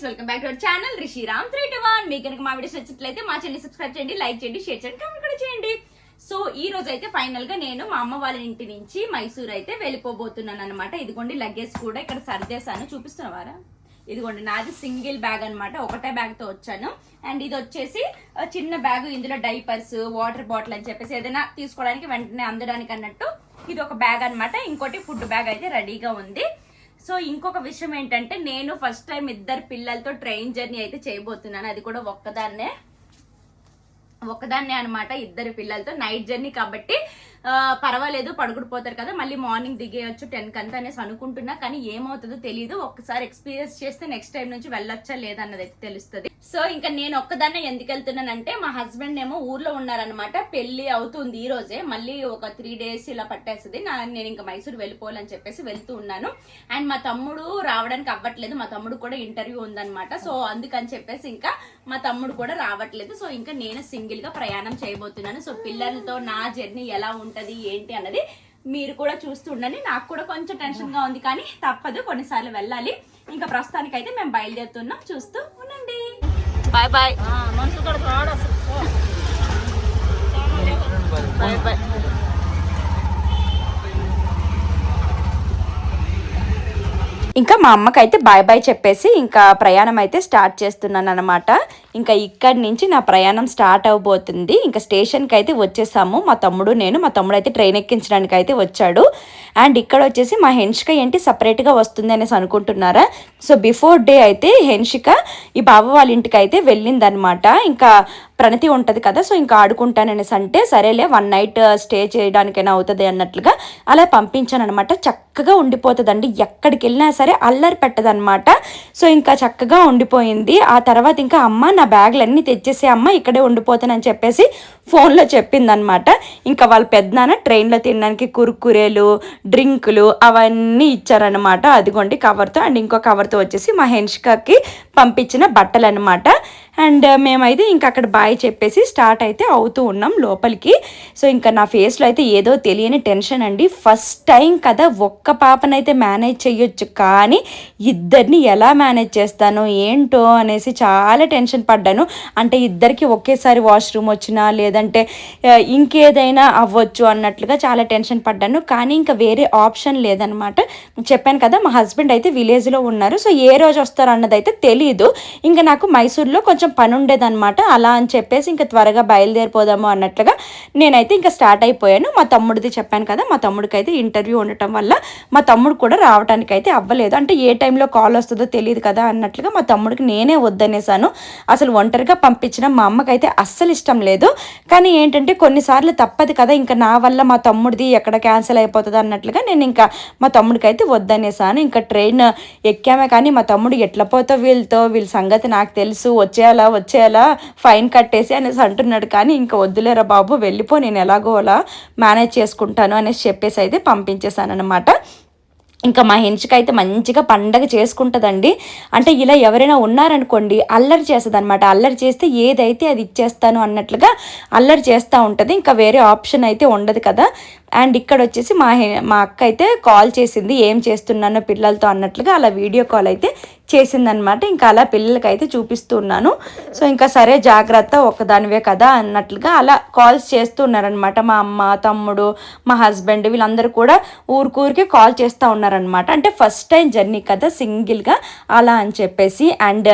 Friends welcome back to our channel Rishi Ram three two one మీకు కనుక మా videos నచ్చినట్లయితే మా ఛానల్ సబ్స్క్రైబ్ చేయండి లైక్ చేయండి షేర్ చేయండి కామెంట్ కూడా చేయండి. సో ఈ రోజు అయితే ఫైనల్గా నేను మా అమ్మ వాళ్ళ ఇంటి నుంచి మైసూర్ అయితే వెళ్ళిపోబోతున్నాను అనమాట ఇదిగోండి లగేజ్ కూడా ఇక్కడ సర్దేశాను. చూపిస్తున్నవారా? ఇదిగోండి నాది సింగిల్ బ్యాగ్ అన్నమాట. ఒకటే బ్యాగ్తో వచ్చాను. అండ్ ఇది వచ్చేసి చిన్న బ్యాగ్ ఇందులో డైపర్స్ వాటర్ బాటిల్ అని చెప్పేసి ఏదైనా తీసుకోవడానికి వెంటనే అందడానికి అన్నట్టు ఇది ఒక బ్యాగ్ అన్నమాట. ఇంకోటి ఫుడ్ బ్యాగ్ అయితే రెడీగా ఉంది. సో ఇంకొక విషయం ఏంటంటే నేను ఫస్ట్ టైం ఇద్దరు పిల్లలతో ట్రైన్ జర్నీ అయితే చేయబోతున్నాను. అది కూడా ఒక్కదాన్నే ఒక్కదాన్నే అనమాట ఇద్దరు పిల్లలతో. నైట్ జర్నీ కాబట్టి పర్వాలేదు పడుకుడుపోతారు కదా మళ్ళీ మార్నింగ్ దిగేయచ్చు టెన్ కంత అనేసి అనుకుంటున్నా కానీ ఏమవుతుందో తెలియదు ఒకసారి ఎక్స్పీరియన్స్ చేస్తే నెక్స్ట్ టైం నుంచి వెళ్ళొచ్చా లేదన్నది అయితే తెలుస్తుంది. సో ఇంకా నేను ఒక్కదాన్నే ఎందుకు వెళ్తున్నానంటే మా హస్బెండ్ ఏమో ఊర్లో ఉన్నారనమాట పెళ్ళి అవుతుంది ఈ రోజే మళ్ళీ ఒక త్రీ డేస్ ఇలా పట్టేస్తుంది. నేను ఇంకా మైసూర్ వెళ్ళిపోవాలని చెప్పేసి వెళ్తూ ఉన్నాను. అండ్ మా తమ్ముడు రావడానికి అవ్వట్లేదు మా తమ్ముడు కూడా ఇంటర్వ్యూ ఉందనమాట సో అందుకని చెప్పేసి ఇంకా మా తమ్ముడు కూడా రావట్లేదు. సో ఇంకా నేను సింగిల్గా ప్రయాణం చేయబోతున్నాను. సో పిల్లలతో నా జర్నీ ఎలా ఉంటది ఏంటి అన్నది మీరు కూడా చూస్తూ ఉండండి. నాకు కూడా కొంచెం టెన్షన్గా ఉంది కానీ తప్పదు కొన్నిసార్లు వెళ్ళాలి. ఇంకా ప్రస్తుతానికి అయితే మేము బయలుదేరుతున్నాం చూస్తూ ఉండండి. బాయ్ బాయ్ మనుషులు కూడా రాడు అసలు బాయ్ బాయ్ ఇంకా మా అమ్మకైతే బాయ్ బాయ్ చెప్పేసి ఇంకా ప్రయాణం అయితే స్టార్ట్ చేస్తున్నాను అనమాట ఇంకా ఇక్కడి నుంచి నా ప్రయాణం స్టార్ట్ అవబోతుంది. ఇంకా స్టేషన్కి అయితే వచ్చేసాము. మా తమ్ముడు నేను మా తమ్ముడు అయితే ట్రైన్ ఎక్కించడానికి అయితే వచ్చాడు. అండ్ ఇక్కడ వచ్చేసి మా హెన్షిక ఏంటి సపరేట్గా వస్తుంది అనేసి అనుకుంటున్నారా? సో బిఫోర్ డే అయితే హెన్షిక ఈ బాబు వాళ్ళ ఇంటికి అయితే వెళ్ళిందనమాట ఇంకా ప్రణతి ఉంటుంది కదా సో ఇంకా ఆడుకుంటాననేసి అంటే సరేలే వన్ నైట్ స్టే చేయడానికైనా అవుతుంది అన్నట్లుగా అలా పంపించాను అనమాట చక్కగా ఉండిపోతుందండి. ఎక్కడికి వెళ్ళినా సరే అల్లరి పెట్టదనమాట సో ఇంకా చక్కగా ఉండిపోయింది. ఆ తర్వాత ఇంకా అమ్మ నా బ్యాగ్లన్నీ తెచ్చేసి అమ్మ ఇక్కడే ఉండిపోతానని చెప్పేసి ఫోన్లో చెప్పిందనమాట ఇంకా వాళ్ళ పెద్దనాన్న ట్రైన్లో తినడానికి కురుకురేలు డ్రింకులు అవన్నీ ఇచ్చారనమాట అదిగోండి కవర్తో అండ్ ఇంకో కవర్తో వచ్చేసి మా పంపించిన బట్టలు అనమాట అండ్ uh, మేమైతే ఇంకా అక్కడ బాయ్ చెప్పేసి స్టార్ట్ అయితే అవుతూ ఉన్నాం లోపలికి. సో ఇంకా నా ఫేస్లో అయితే ఏదో తెలియని టెన్షన్ అండి. ఫస్ట్ టైం కదా ఒక్క పాపనైతే మేనేజ్ చేయొచ్చు కానీ ఇద్దరిని ఎలా మేనేజ్ చేస్తాను ఏంటో అనేసి చాలా టెన్షన్ పడ్డాను. అంటే ఇద్దరికి ఒకేసారి వాష్రూమ్ వచ్చినా లేదంటే uh, ఇంకేదైనా అవ్వచ్చు అన్నట్లుగా చాలా టెన్షన్ పడ్డాను. కానీ ఇంకా వేరే ఆప్షన్ లేదనమాట చెప్పాను కదా మా హస్బెండ్ అయితే విలేజ్లో ఉన్నారు. సో ఏ రోజు వస్తారు అన్నది అయితే తెలియదు ఇంకా నాకు మైసూర్లో కొంచెం పని ఉండేదన్నమాట అలా అని చెప్పేసి ఇంకా త్వరగా బయలుదేరిపోదాము అన్నట్లుగా నేనైతే ఇంకా స్టార్ట్ అయిపోయాను. మా తమ్ముడిది చెప్పాను కదా మా తమ్ముడికి అయితే ఇంటర్వ్యూ ఉండటం వల్ల మా తమ్ముడు కూడా రావడానికి అయితే అవ్వలేదు. అంటే ఏ టైంలో కాల్ వస్తుందో తెలియదు కదా అన్నట్లుగా మా తమ్ముడికి నేనే వద్దనేసాను. అసలు ఒంటరిగా పంపించిన మా అమ్మకైతే అస్సలు ఇష్టం లేదు. కానీ ఏంటంటే కొన్నిసార్లు తప్పదు కదా ఇంకా నా వల్ల మా తమ్ముడిది ఎక్కడ క్యాన్సిల్ అయిపోతుంది అన్నట్లుగా నేను ఇంకా మా తమ్ముడికి అయితే వద్దనేసాను. ఇంకా ట్రైన్ ఎక్కామే కానీ మా తమ్ముడు ఎట్లా పోతో వీళ్ళతో వీళ్ళ సంగతి నాకు తెలుసు అలా వచ్చేలా ఫైన్ కట్టేసి అనేసి అంటున్నాడు. కానీ ఇంకా వద్దులేరా బాబు వెళ్ళిపో నేను ఎలాగో అలా మేనేజ్ చేసుకుంటాను అనేసి చెప్పేసి అయితే పంపించేశాను అనమాట ఇంకా మా హెంచుక అయితే మంచిగా పండగ చేసుకుంటుందండి. అంటే ఇలా ఎవరైనా ఉన్నారనుకోండి అల్లరి చేస్తుంది అనమాట అల్లరి చేస్తే ఏదైతే అది ఇచ్చేస్తాను అన్నట్లుగా అల్లరి చేస్తూ ఉంటుంది. ఇంకా వేరే ఆప్షన్ అయితే ఉండదు కదా. అండ్ ఇక్కడ వచ్చేసి మా హె- మా అక్క అయితే కాల్ చేసింది ఏం చేస్తున్నానో పిల్లలతో అన్నట్లుగా అలా వీడియో కాల్ అయితే చేసిందనమాట ఇంకా అలా పిల్లలకి అయితే చూపిస్తున్నాను. సో ఇంకా సరే జాగ్రత్త ఒక్కదానివే కదా అన్నట్లుగా అలా కాల్స్ చేస్తూ ఉన్నారనమాట మా అమ్మ తమ్ముడు మా హస్బెండ్ వీళ్ళందరూ కూడా ఊరికూరికే కాల్ చేస్తూ ఉన్నారనమాట అంటే ఫస్ట్ టైం జర్నీ కదా సింగిల్గా అలా అని చెప్పేసి. అండ్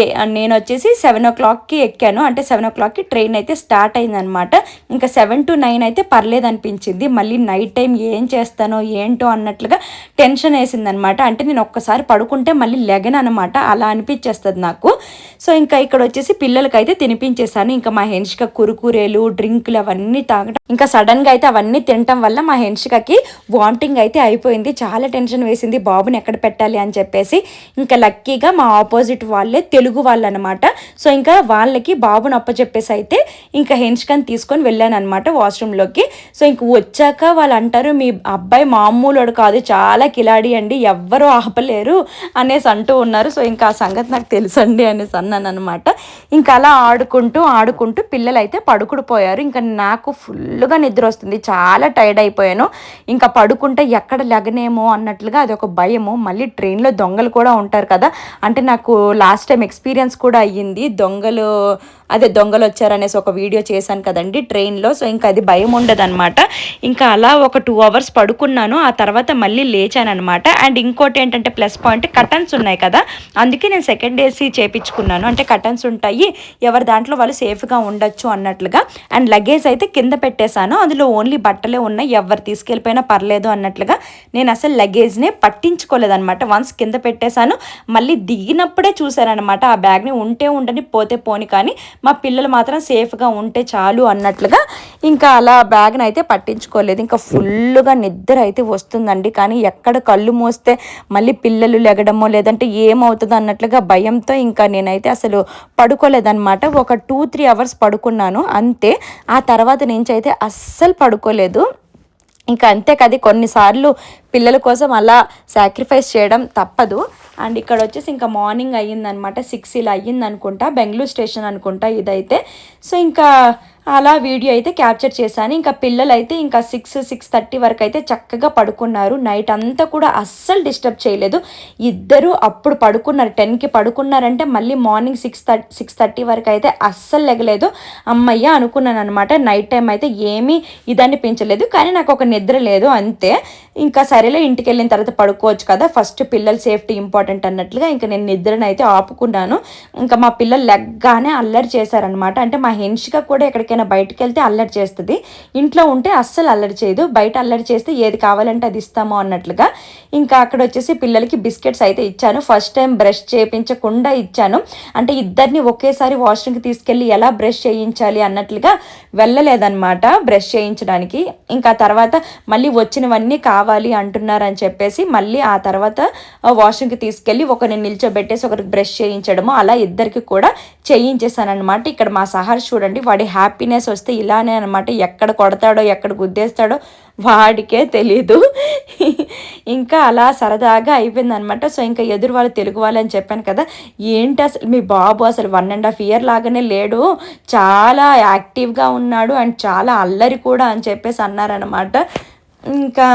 ఏ నేను వచ్చేసి సెవెన్ ఓ క్లాక్కి ఎక్కాను. అంటే సెవెన్ ఓ క్లాక్కి ట్రైన్ అయితే స్టార్ట్ అయిందనమాట ఇంకా సెవెన్ టు నైన్ అయితే పర్లేదు అనిపించింది మళ్ళీ నైట్ టైం ఏం చేస్తానో ఏంటో అన్నట్లుగా టెన్షన్ వేసిందనమాట అంటే నేను ఒక్కసారి పడుకుంటే మళ్ళీ లెగన్ అనమాట అలా అనిపించేస్తుంది నాకు. సో ఇంకా ఇక్కడ వచ్చేసి పిల్లలకైతే తినిపించేసాను ఇంకా మా హెన్షిక కురుకురేలు డ్రింకులు అవన్నీ తాగడం ఇంకా సడన్గా అయితే అవన్నీ తినటం వల్ల మా హెన్షికకి వామిటింగ్ అయితే అయిపోయింది. చాలా టెన్షన్ వేసింది. బాబుని ఎక్కడ పెట్టాలి? అని చెప్పేసి ఇంకా లక్కీగా మా ఆపోజిట్ వాళ్ళే తెలుగు వాళ్ళు అనమాట సో ఇంకా వాళ్ళకి బాబుని అప్పచెప్పేసి అయితే ఇంకా హెన్షికని తీసుకొని వెళ్ళాను అనమాట వాష్రూమ్లోకి. సో ఇంక వచ్చాక వాళ్ళు అంటారు మీ అబ్బాయి మామూలుడు కాదు. చాలా కిలాడి అండి. ఎవ్వరూ ఆపలేరు. అనేసి అంటూ ఉన్నారు. సో ఇంకా ఆ సంగతి నాకు తెలుసండి అనేసి అన్నాను అనమాట ఇంకా అలా ఆడుకుంటూ ఆడుకుంటూ పిల్లలు అయితే పడుకుడు పోయారు. ఇంకా నాకు ఫుల్గా నిద్ర వస్తుంది. చాలా టైర్డ్ అయిపోయాను. ఇంకా పడుకుంటే ఎక్కడ లెగనేమో అన్నట్లుగా అది ఒక భయము. మళ్ళీ ట్రైన్లో దొంగలు కూడా ఉంటారు కదా. అంటే నాకు లాస్ట్ టైం ఎక్స్పీరియన్స్ కూడా అయ్యింది. దొంగలు అదే దొంగలు వచ్చారనేసి ఒక వీడియో చేశాను కదండి ట్రైన్లో. సో ఇంకా అది భయం ఉండదన్నమాట. ఇంకా అలా ఒక టూ అవర్స్ పడుకున్నాను. ఆ తర్వాత మళ్ళీ లేచాను అనమాట అండ్ ఇంకోటి ఏంటంటే ప్లస్ పాయింట్ కటన్స్ ఉన్నాయి కదా. అందుకే నేను సెకండ్ ఏసీ చేపించుకున్నాను. అంటే కటన్స్ ఉంటాయి ఎవరి దాంట్లో వాళ్ళు సేఫ్గా ఉండొచ్చు అన్నట్లుగా. అండ్ లగేజ్ అయితే కింద పెట్టేశాను. అందులో ఓన్లీ బట్టలే ఉన్నాయి. ఎవరు తీసుకెళ్ళిపోయినా పర్లేదు అన్నట్లుగా. నేను అసలు లగేజ్నే పట్టించుకోలేదన్నమాట. వన్స్ కింద పెట్టేశాను. మళ్ళీ దిగినప్పుడే చూశారనమాట ఆ బ్యాగ్ని ఉంటే ఉండని పోతే పోని కానీ మా పిల్లలు మాత్రం సేఫ్గా ఉంటే చాలు అన్నట్లుగా. ఇంకా అలా బ్యాగ్ని అయితే పట్టించుకోలేదు. ఇంకా ఫుల్గా నిద్ర అయితే వస్తుందండి. కానీ ఎక్కడ కళ్ళు మోస్తే మళ్ళీ పిల్లలు లెగడమో లేదంటే ఏమవుతుంది అన్నట్లుగా భయంతో ఇంకా నేనైతే అసలు పడుకోలేదన్నమాట. ఒక టూ త్రీ అవర్స్ పడుకున్నాను అంతే. ఆ తర్వాత నుంచి అయితే అస్సలు పడుకోలేదు. ఇంకా అంతే కదా కొన్నిసార్లు పిల్లల కోసం అలా సాక్రిఫైస్ చేయడం తప్పదు. అండ్ ఇక్కడ వచ్చేసి ఇంకా మార్నింగ్ అయ్యిందనమాట సిక్స్ ఇలా అయ్యింది అనుకుంటా బెంగళూరు స్టేషన్ అనుకుంటా ఇదైతే. సో ఇంకా అలా వీడియో అయితే క్యాప్చర్ చేశాను. ఇంకా పిల్లలు అయితే ఇంకా సిక్స్ సిక్స్ థర్టీ వరకు అయితే చక్కగా పడుకున్నారు. నైట్ అంతా కూడా అస్సలు డిస్టర్బ్ చేయలేదు. ఇద్దరు అప్పుడు పడుకున్నారు. టెన్కి పడుకున్నారంటే మళ్ళీ morning six thirty six thirty వరకు అయితే అస్సలు లెగలేదు. అమ్మయ్య అనుకున్నాను అనమాట నైట్ టైం అయితే ఏమీ ఇది అనిపించలేదు కానీ నాకు ఒక నిద్ర లేదు అంతే. ఇంకా సరేలే ఇంటికి వెళ్ళిన తర్వాత పడుకోవచ్చు కదా. ఫస్ట్ పిల్లల సేఫ్టీ ఇంపార్టెంట్ అన్నట్లుగా ఇంకా నేను నిద్రను అయితే ఆపుకున్నాను. ఇంకా మా పిల్లలు లెగ్గానే అల్లరి చేశారనమాట అంటే మా హెన్షిగా కూడా ఎక్కడికైనా బయటకు వెళ్తే అల్లరి చేస్తుంది. ఇంట్లో ఉంటే అస్సలు అల్లరి చేయదు. బయట అల్లరి చేస్తే ఏది కావాలంటే అది ఇస్తాము అన్నట్లుగా. ఇంకా అక్కడ వచ్చేసి పిల్లలకి బిస్కెట్స్ అయితే ఇచ్చాను. ఫస్ట్ టైం బ్రష్ చేయించకుండా ఇచ్చాను. అంటే ఇద్దరిని ఒకేసారి వాష్రూమ్కి తీసుకెళ్ళి ఎలా బ్రష్ చేయించాలి అన్నట్లుగా వెళ్ళలేదన్నమాట బ్రష్ చేయించడానికి. ఇంకా తర్వాత మళ్ళీ వచ్చినవన్నీ కావాలి అంటున్నారని చెప్పేసి మళ్ళీ ఆ తర్వాత వాష్రూమ్కి తీసుకెళ్ళి ఒకరిని నిల్చోబెట్టేసి ఒకరికి బ్రష్ చేయించడము. అలా ఇద్దరికి కూడా చేయించేసాను అనమాట ఇక్కడ మా సహార్ చూడండి వాడి హ్యాపీ హ్యాపీనెస్ వస్తే ఇలానే అనమాట ఎక్కడ కొడతాడో ఎక్కడ గుద్దేస్తాడో వాడికే తెలీదు. ఇంకా అలా సరదాగా అయిపోయింది అనమాట సో ఇంకా ఎదురు వాళ్ళు తెలుగు వాళ్ళు అని చెప్పాను కదా ఏంటి అసలు మీ బాబు అసలు వన్ అండ్ హాఫ్ ఇయర్ లాగానే లేడు. చాలా యాక్టివ్గా ఉన్నాడు అండ్ చాలా అల్లరి కూడా అని చెప్పేసి అన్నారనమాట ఇంకా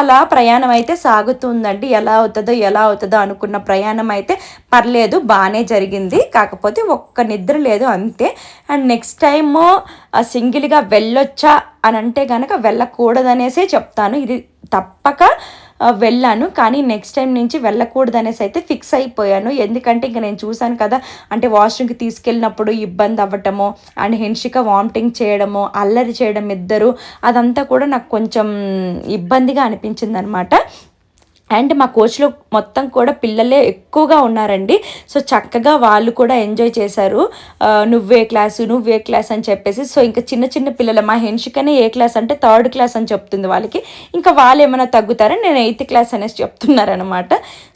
అలా ప్రయాణం అయితే సాగుతుందండి. ఎలా అవుతుందో ఎలా అవుతుందో అనుకున్న ప్రయాణం అయితే పర్లేదు బాగానే జరిగింది. కాకపోతే ఒక్క నిద్ర లేదు అంతే. అండ్ నెక్స్ట్ టైము సింగిల్గా వెళ్ళొచ్చా అని అంటే కనుక వెళ్ళకూడదనేసే చెప్తాను. ఇది తప్పక వెళ్ళాను. కానీ నెక్స్ట్ టైం నుంచి వెళ్ళకూడదు అనేసి అయితే ఫిక్స్ అయిపోయాను. ఎందుకంటే ఇంకా నేను చూశాను కదా అంటే వాష్రూమ్కి తీసుకెళ్ళినప్పుడు ఇబ్బంది అవ్వటము అండ్ హెన్షిక వామిటింగ్ చేయడము అల్లరి చేయడం ఇద్దరు అదంతా కూడా నాకు కొంచెం ఇబ్బందిగా అనిపించింది అనమాట అండ్ మా కోచ్లో మొత్తం కూడా పిల్లలే ఎక్కువగా ఉన్నారండి. సో చక్కగా వాళ్ళు కూడా ఎంజాయ్ చేశారు. నువ్వే క్లాసు నువ్వే క్లాస్ అని చెప్పేసి. సో ఇంకా చిన్న చిన్న పిల్లలు మా హెన్షికనే ఏ క్లాస్ అంటే థర్డ్ క్లాస్ అని చెప్తుంది వాళ్ళకి. ఇంకా వాళ్ళు ఏమైనా తగ్గుతారని నేను ఎయిత్ క్లాస్ అనేసి చెప్తున్నారనమాట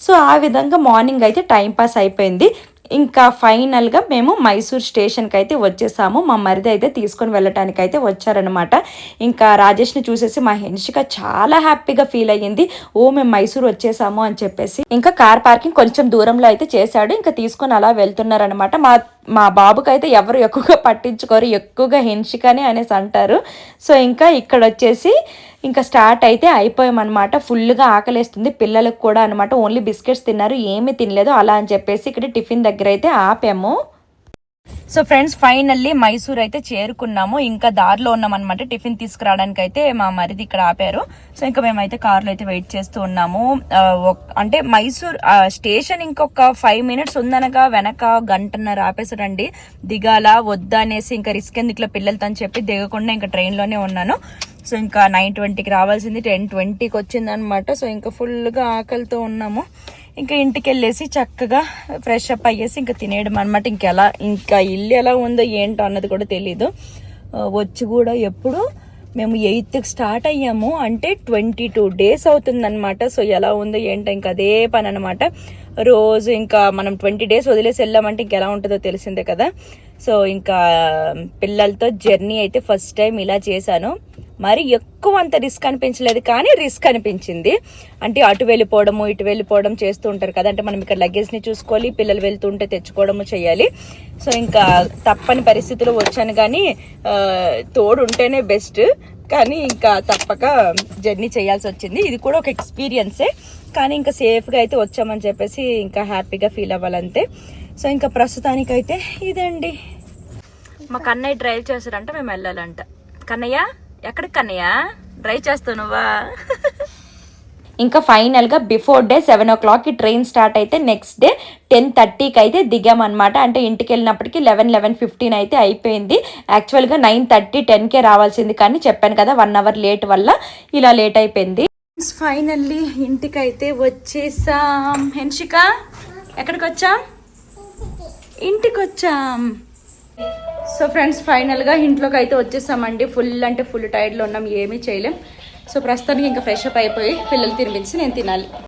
సో ఆ విధంగా మార్నింగ్ అయితే టైం పాస్ అయిపోయింది. ఇంకా ఫైనల్గా మేము మైసూర్ స్టేషన్కి అయితే వచ్చేసాము. మా మరిది అయితే తీసుకొని వెళ్ళటానికి అయితే వచ్చారనమాట ఇంకా రాజేష్ని చూసేసి మా హెన్షిక చాలా హ్యాపీగా ఫీల్ అయ్యింది. ఓ మేము మైసూర్ వచ్చేసాము అని చెప్పేసి. ఇంకా కార్ పార్కింగ్ కొంచెం దూరంలో అయితే చేశాడు. ఇంకా తీసుకొని అలా వెళ్తున్నారనమాట మా మా బాబుకి అయితే ఎవరు ఎక్కువగా పట్టించుకోరు. ఎక్కువగా హెన్షికనే అనేసి అంటారు. సో ఇంకా ఇక్కడ వచ్చేసి ఇంకా స్టార్ట్ అయితే అయిపోయామన్నమాట. ఫుల్గా ఆకలేస్తుంది. పిల్లలకు కూడా అనమాట ఓన్లీ బిస్కెట్స్ తిన్నారు. ఏమీ తినలేదు. అలా అని చెప్పేసి ఇక్కడ టిఫిన్ దగ్గర అయితే ఆపాము. సో ఫ్రెండ్స్ ఫైనల్లీ మైసూర్ అయితే చేరుకున్నాము. ఇంకా దారిలో ఉన్నామన్నమాట. టిఫిన్ తీసుకురావడానికి అయితే మా మరిది ఇక్కడ ఆపారు. సో ఇంకా మేమైతే కార్లో అయితే వెయిట్ చేస్తూ ఉన్నాము. అంటే మైసూర్ స్టేషన్ ఇంకొక ఫైవ్ మినిట్స్ ఉందనగా వెనక గంటన్నర ఆపేసాడండి దిగాల వద్దా అనేసి ఇంకా రిస్క్ ఎందుకులో పిల్లలతో అని చెప్పి దిగకుండా ఇంకా ట్రైన్లోనే ఉన్నాను. సో ఇంకా నైన్ ట్వంటీకి రావాల్సింది టెన్ ట్వంటీకి వచ్చిందనమాట సో ఇంకా ఫుల్గా ఆకలితో ఉన్నాము. ఇంకా ఇంటికి వెళ్ళేసి చక్కగా ఫ్రెష్ అప్ అయ్యేసి ఇంకా తినేయడం అనమాట ఇంకెలా ఇంకా ఇల్లు ఎలా ఉందో ఏంటో అన్నది కూడా తెలీదు. వచ్చి కూడా ఎప్పుడు మేము ఎయిత్కి స్టార్ట్ అయ్యాము. అంటే ట్వంటీ టూ డేస్ అవుతుందన్నమాట. సో ఎలా ఉందో ఏంటో ఇంకా అదే పని అనమాట రోజు ఇంకా మనం ట్వంటీ డేస్ వదిలేసి వెళ్ళామంటే ఇంకెలా ఉంటుందో తెలిసిందే కదా. సో ఇంకా పిల్లలతో జర్నీ అయితే ఫస్ట్ టైం ఇలా చేశాను. మరి ఎక్కువ అంత రిస్క్ అనిపించలేదు కానీ రిస్క్ అనిపించింది. అంటే అటు వెళ్ళిపోవడము ఇటు వెళ్ళిపోవడం చేస్తూ ఉంటారు కదా. అంటే మనం ఇక్కడ లగేజ్ని చూసుకోవాలి పిల్లలు వెళ్తుంటే తెచ్చుకోవడము చేయాలి. సో ఇంకా తప్పని పరిస్థితిలో వచ్చాను కానీ తోడు ఉంటేనే బెస్ట్ కానీ ఇంకా తప్పక జర్నీ చేయాల్సి వచ్చింది. ఇది కూడా ఒక ఎక్స్పీరియన్సే కానీ ఇంకా సేఫ్గా అయితే వచ్చామని చెప్పేసి ఇంకా హ్యాపీగా ఫీల్ అవ్వాలంతే. సో ఇంకా ప్రస్తుతానికైతే ఇదండి. మా కన్నయ్య డ్రైవ్ చేస్తారంట మేము వెళ్ళాలంట. కన్నయ్య? ఎక్కడికి కన్నయ్య? డ్రైవ్ చేస్తావు నువ్వా? ఇంకా ఫైనల్గా బిఫోర్ డే సెవెన్ ఓ క్లాక్కి ట్రైన్ స్టార్ట్ అయితే నెక్స్ట్ డే టెన్ థర్టీకి అయితే దిగామన్నమాట. అంటే ఇంటికి వెళ్ళినప్పటికీ లెవెన్ లెవెన్ ఫిఫ్టీన్ అయితే అయిపోయింది. యాక్చువల్గా నైన్ థర్టీ టెన్కే రావాల్సింది కానీ చెప్పాను కదా వన్ అవర్ లేట్ వల్ల ఇలా లేట్ అయిపోయింది. ఫైనల్లీ ఇంటికి అయితే వచ్చేసాం. హెన్షిక ఎక్కడికి వచ్చాం ఇంటికి వచ్చాం సో ఫ్రెండ్స్ ఫైనల్గా ఇంట్లోకి అయితే వచ్చేసామండి. ఫుల్ అంటే ఫుల్ టైర్డ్లో ఉన్నాం ఏమీ చేయలేం. సో ప్రస్తుతానికి ఇంకా ఫ్రెష్ అప్ అయిపోయి పిల్లలు తినిపించి నేను తినాలి.